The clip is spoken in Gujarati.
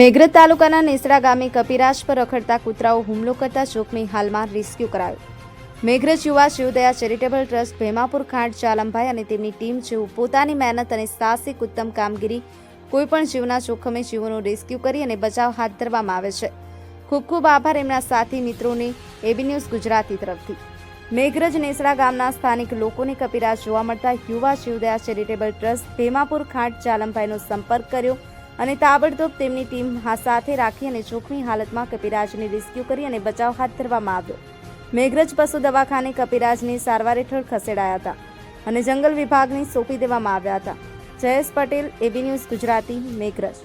મેઘરજ તાલુકાના નેસડા ગામે કપિરાજ પર રખડતા કૂતરાઓ હુમલો કરતા જોખમી હાલમાં રેસ્ક્યુ કરાયો. મેઘરજ યુવા શિવદયા ચેરિટેબલ ટ્રસ્ટ ભેમાપુર ખાંડ ચાલમભાઈ અને તેમની ટીમ જેઓ પોતાની મહેનત અને સાહસિક ઉત્તમ કામગીરી કોઈપણ જીવના જોખમે જીવોનું રેસ્ક્યુ કરી અને બચાવ હાથ ધરવામાં આવે છે. ખૂબ ખૂબ આભાર એમના સાથી મિત્રોને, એબી ન્યૂઝ ગુજરાતી તરફથી. મેઘરજ નેસડા ગામના સ્થાનિક લોકોને કપિરાજ જોવા મળતા યુવા શિવદયા ચેરિટેબલ ટ્રસ્ટ ભેમાપુર ખાંટ ચાલમભાઈનો સંપર્ક કર્યો. અને તાબડતોબ તેમની ટીમ સાથે રાખી અને જોખમી હાલતમાં કપિરાજને રેસ્ક્યુ કરી અને બચાવ હાથ ધરવામાં આવ્યો. મેઘરજ પશુ દવાખાને કપિરાજને સારવાર હેઠળ ખસેડાયા હતા અને જંગલ વિભાગને સોંપી દેવામાં આવ્યા હતા. Jayesh Patel AB news Gujarati, Meghraj.